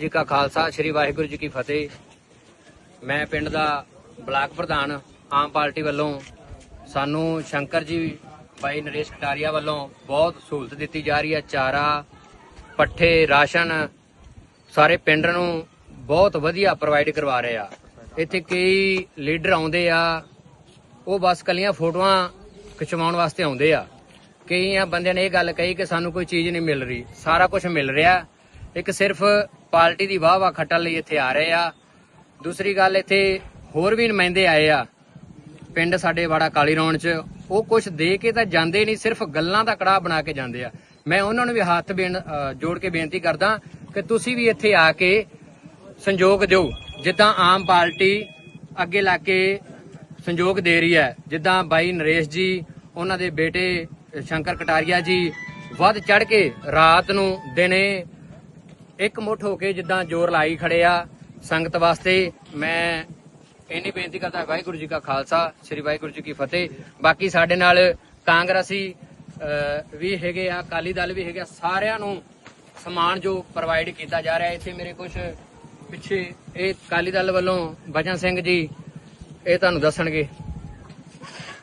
ਜੀ ਕਾ ਖਾਲਸਾ, ਸ੍ਰੀ ਵਾਹਿਗੁਰੂ ਜੀ ਕੀ ਫਤਿਹ। ਮੈਂ ਪਿੰਡ ਦਾ ਬਲਾਕ ਪ੍ਰਧਾਨ ਆਮ ਪਾਰਟੀ ਵੱਲੋਂ ਸਾਨੂੰ ਸ਼ੰਕਰ ਜੀ ਬਾਈ ਨਰੇਸ਼ ਕਟਾਰੀਆ ਵੱਲੋਂ ਬਹੁਤ ਸਹੂਲਤ ਦਿੱਤੀ ਜਾ ਰਹੀ ਹੈ। ਚਾਰਾ, ਪੱਠੇ, ਰਾਸ਼ਨ ਸਾਰੇ ਪਿੰਡ ਨੂੰ ਬਹੁਤ ਵਧੀਆ ਪ੍ਰੋਵਾਈਡ ਕਰਵਾ ਰਹੇ ਆ। ਇੱਥੇ ਕਈ ਲੀਡਰ ਆਉਂਦੇ ਆ, ਉਹ ਬਸ ਕੱਲੀਆਂ ਫੋਟੋਆਂ ਖਿਚਵਾਉਣ ਵਾਸਤੇ ਆਉਂਦੇ ਆ। ਕਈਆਂ ਬੰਦਿਆਂ ਨੇ ਇਹ ਗੱਲ ਕਹੀ ਕਿ ਸਾਨੂੰ ਕੋਈ ਚੀਜ਼ ਨਹੀਂ ਮਿਲ ਰਹੀ। ਸਾਰਾ ਕੁਝ ਮਿਲ ਰਿਹਾ। ਇੱਕ ਸਿਰਫ ਪਾਰਟੀ ਦੀ ਵਾਹ ਵਾਹ ਖੱਟਣ ਲਈ ਇੱਥੇ ਆ ਰਹੇ ਆ। ਦੂਸਰੀ ਗੱਲ, ਇੱਥੇ ਹੋਰ ਵੀ ਨੁਮਾਇੰਦੇ ਆਏ ਆ। ਪਿੰਡ ਸਾਡੇ ਵਾੜਾ ਕਾਲੀ ਰੌਣ ਚ, ਉਹ ਕੁਝ ਦੇ ਕੇ ਤਾਂ ਜਾਂਦੇ ਨਹੀਂ, ਸਿਰਫ ਗੱਲਾਂ ਦਾ ਕੜਾਹ ਬਣਾ ਕੇ ਜਾਂਦੇ ਆ। ਮੈਂ ਉਹਨਾਂ ਨੂੰ ਵੀ ਹੱਥ ਬੇਨ- ਜੋੜ ਕੇ ਬੇਨਤੀ ਕਰਦਾ ਕਿ ਤੁਸੀਂ ਵੀ ਇੱਥੇ ਆ ਕੇ ਸੰਯੋਗ ਦਿਓ। ਜਿੱਦਾਂ ਆਮ ਪਾਰਟੀ ਅੱਗੇ ਲਾ ਕੇ ਸੰਯੋਗ ਦੇ ਰਹੀ ਹੈ, ਜਿੱਦਾਂ ਬਾਈ ਨਰੇਸ਼ ਜੀ, ਉਹਨਾਂ ਦੇ ਬੇਟੇ ਸ਼ੰਕਰ ਕਟਾਰੀਆ ਜੀ, ਵੱਧ ਚੜ ਕੇ ਰਾਤ ਨੂੰ ਦਿਨੇ ਇੱਕ ਮੁੱਠ ਹੋ ਕੇ ਜਿੱਦਾਂ ਜੋਰ ਲਾਈ ਖੜੇ ਆ ਸੰਗਤ ਵਾਸਤੇ, ਮੈਂ ਇੰਨੀ ਬੇਨਤੀ ਕਰਦਾ ਵਾਹਿਗੁਰੂ ਜੀ ਕਾ ਖਾਲਸਾ, ਸ੍ਰੀ ਵਾਹਿਗੁਰੂ ਜੀ ਕੀ ਫਤਿਹ। ਬਾਕੀ ਸਾਡੇ ਨਾਲ ਕਾਂਗਰਸੀ ਵੀ ਹੈਗੇ ਆ, ਅਕਾਲੀ ਦਲ ਵੀ ਹੈਗੇ ਆ, ਸਾਰਿਆਂ ਨੂੰ ਸਮਾਨ ਜੋ ਪ੍ਰੋਵਾਈਡ ਕੀਤਾ ਜਾ ਰਿਹਾ, ਇੱਥੇ ਮੇਰੇ ਕੁਝ ਪਿੱਛੇ ਇਹ ਅਕਾਲੀ ਦਲ ਵੱਲੋਂ ਬਚਨ ਸਿੰਘ ਜੀ, ਇਹ ਤੁਹਾਨੂੰ ਦੱਸਣਗੇ।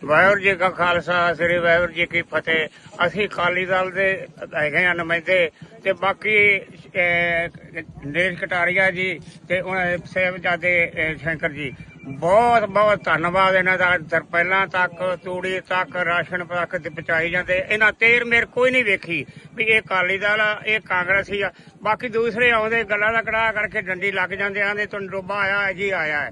ਵਾਹਿਗੁਰੂ ਜੀ ਕਾ ਖਾਲਸਾ, ਸ੍ਰੀ ਵਾਹਿਗੁਰੂ ਜੀ ਕੀ ਫਤਿਹ। ਅਸੀਂ ਅਕਾਲੀ ਦਲ ਦੇ ਹੈਗੇ ਆ ਨੁਮਾਇੰਦੇ ਤੇ ਬਾਕੀ ਅਹ, ਨਰੇਸ਼ ਕਟਾਰੀਆ ਜੀ ਤੇ ਉਹਨਾਂ ਦੇ ਸਾਹਿਬਜ਼ਾਦੇ ਸ਼ੰਕਰ ਜੀ। ਬਹੁਤ ਬਹੁਤ ਧੰਨਵਾਦ ਇਹਨਾਂ ਦਾ। ਦਰ ਪਹਿਲਾਂ ਤੱਕ ਤੂੜੀ ਤੱਕ ਰਾਸ਼ਨ ਤੱਕ ਤੇ ਪਹੁੰਚਾਈ ਜਾਂਦੇ। ਇਹਨਾਂ ਤੇਰ ਮੇਰ ਕੋਈ ਨਹੀਂ ਵੇਖੀ ਵੀ ਇਹ ਅਕਾਲੀ ਦਲ ਆ ਇਹ ਕਾਂਗਰਸੀ ਆ। ਬਾਕੀ ਦੂਸਰੇ ਆਉਂਦੇ ਗੱਲਾਂ ਦਾ ਕੜਾਹ ਕਰਕੇ ਡੰਡੀ ਲੱਗ ਜਾਂਦੇ ਆਂਦੇ ਤੁਹਾਨੂੰ ਡੋਬਾ ਆਇਆ ਜੀ ਆਇਆ ਹੈ।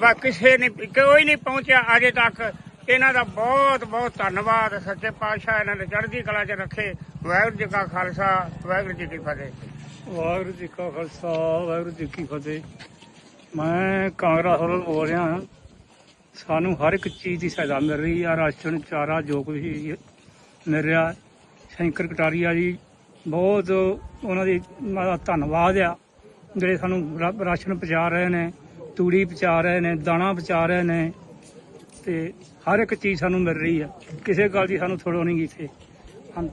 ਬਸ ਕਿਸੇ ਨੇ ਕੋਈ ਨਹੀਂ ਪਹੁੰਚਿਆ ਅਜੇ ਤੱਕ। ਇਹਨਾਂ ਦਾ ਬਹੁਤ ਬਹੁਤ ਧੰਨਵਾਦ। ਸੱਚੇ ਪਾਤਸ਼ਾਹ ਇਹਨਾਂ ਨੇ ਚੜ੍ਹਦੀ ਕਲਾ 'ਚ ਰੱਖੇ। ਵਾਹਿਗੁਰੂ ਜੀ ਕਾ ਖਾਲਸਾ ਵਾਹਿਗੁਰੂ ਜੀ ਕੀ ਫਤਿਹ। ਵਾਹਿਗੁਰੂ ਜੀ ਕਾ ਖਾਲਸਾ, ਵਾਹਿਗੁਰੂ ਜੀ ਕੀ ਫਤਿਹ। ਮੈਂ ਕਾਂਗਰਸ ਵੱਲੋਂ ਬੋਲ ਰਿਹਾ ਹਾਂ। ਸਾਨੂੰ ਹਰ ਇੱਕ ਚੀਜ਼ ਦੀ ਸਹਾਇਤਾ ਮਿਲ ਰਹੀ ਆ, ਰਾਸ਼ਨ, ਚਾਰਾ, ਜੋ ਕੁਝ ਮਿਲ ਰਿਹਾ। ਸ਼ੰਕਰ ਕਟਾਰੀਆ ਜੀ, ਬਹੁਤ ਉਹਨਾਂ ਦੀ ਧੰਨਵਾਦ ਆ, ਜਿਹੜੇ ਸਾਨੂੰ ਰਾਸ਼ਨ ਪਹੁੰਚਾ ਰਹੇ ਨੇ, ਤੂੜੀ ਪਹੁੰਚਾ ਰਹੇ ਨੇ, ਦਾਣਾ ਪਹੁੰਚਾ ਰਹੇ ਨੇ। ਤੇ ਹਰ ਇੱਕ ਚੀਜ਼ ਸਾਨੂੰ ਮਿਲ ਰਹੀ ਆ। ਕਿਸੇ ਗੱਲ ਦੀ ਸਾਨੂੰ ਥੋੜੋ ਨਹੀਂ ਇੱਥੇ। ਹਾਂ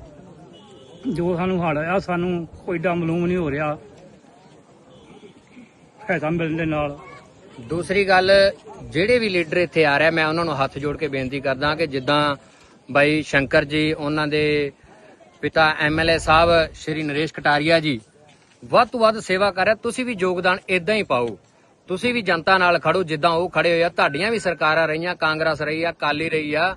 ਜੋ ਸਾਨੂੰ ਹੜ ਆ ਸਾਨੂੰ ਕੋਈ ਡਾ ਮਾਲੂਮ ਨਹੀਂ ਹੋ ਰਿਹਾ। ਫਾਇਦਾ ਮਿਲਣ ਦੇ ਨਾਲ। ਦੂਸਰੀ ਗੱਲ, ਜਿਹੜੇ ਵੀ ਲੀਡਰ ਇੱਥੇ ਆ ਰਿਹਾ, ਮੈਂ ਉਹਨਾਂ ਨੂੰ ਹੱਥ ਜੋੜ ਕੇ ਬੇਨਤੀ ਕਰਦਾ ਕਿ ਜਿੱਦਾਂ ਬਾਈ ਸ਼ੰਕਰ ਜੀ, ਉਹਨਾਂ ਦੇ ਪਿਤਾ ਐਮਐਲਏ ਸਾਹਿਬ, ਸ਼੍ਰੀ ਨਰੇਸ਼ ਕਟਾਰੀਆ ਜੀ, ਵੱਧ ਤੋਂ ਵੱਧ ਸੇਵਾ ਕਰ ਰਿਹਾ। ਤੁਸੀਂ ਵੀ ਯੋਗਦਾਨ ਇਦਾਂ ਹੀ ਪਾਓ। ਤੁਸੀਂ ਵੀ ਜਨਤਾ ਨਾਲ ਖੜੋ, ਜਿੱਦਾਂ ਉਹ ਖੜੇ ਹੋਏ ਆ। ਤੁਹਾਡੀਆਂ ਵੀ ਸਰਕਾਰਾਂ ਰਹੀਆਂ, ਕਾਂਗਰਸ ਰਹੀ ਆ ਕਾਲੀ ਰਹੀ ਆ।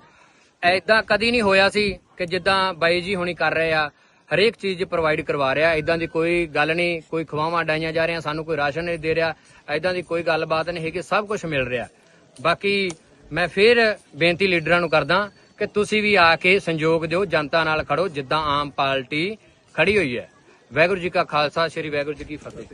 ਐਦਾਂ ਕਦੀ ਨਹੀਂ ਹੋਇਆ ਸੀ ਕਿ ਜਿੱਦਾਂ ਬਾਈ ਜੀ ਹੁਣੀ ਕਰ ਰਹੇ ਆ। ਹਰੇਕ ਚੀਜ਼ ਪ੍ਰੋਵਾਈਡ ਕਰਵਾ ਰਿਹਾ ਇਦਾਂ ਦੀ ਕੋਈ ਗੱਲ ਨਹੀਂ, ਕੋਈ ਖਵਾਵਾਂ ਡਾਈਆਂ ਜਾ ਰਹੀਆਂ, ਸਾਨੂੰ ਕੋਈ ਰਾਸ਼ਨ ਨਹੀਂ ਦੇ ਰਿਹਾ ਇਦਾਂ ਦੀ ਕੋਈ ਗੱਲਬਾਤ ਨਹੀਂ ਹੈਗੀ, ਸਭ ਕੁਝ ਮਿਲ ਰਿਹਾ। ਬਾਕੀ ਮੈਂ ਫਿਰ ਬੇਨਤੀ ਲੀਡਰਾਂ ਨੂੰ ਕਰਦਾ ਕਿ ਤੁਸੀਂ ਵੀ ਆ ਕੇ ਸੰਯੋਗ ਦਿਓ, ਜਨਤਾ ਨਾਲ ਖੜੋ, ਜਿੱਦਾਂ ਆਮ ਪਾਰਟੀ ਖੜੀ ਹੋਈ ਹੈ। ਵੈਗੁਰੂ ਜੀ ਕਾ ਖਾਲਸਾ, ਸ੍ਰੀ ਵੈਗੁਰੂ ਜੀ ਕੀ ਫਤਿਹ।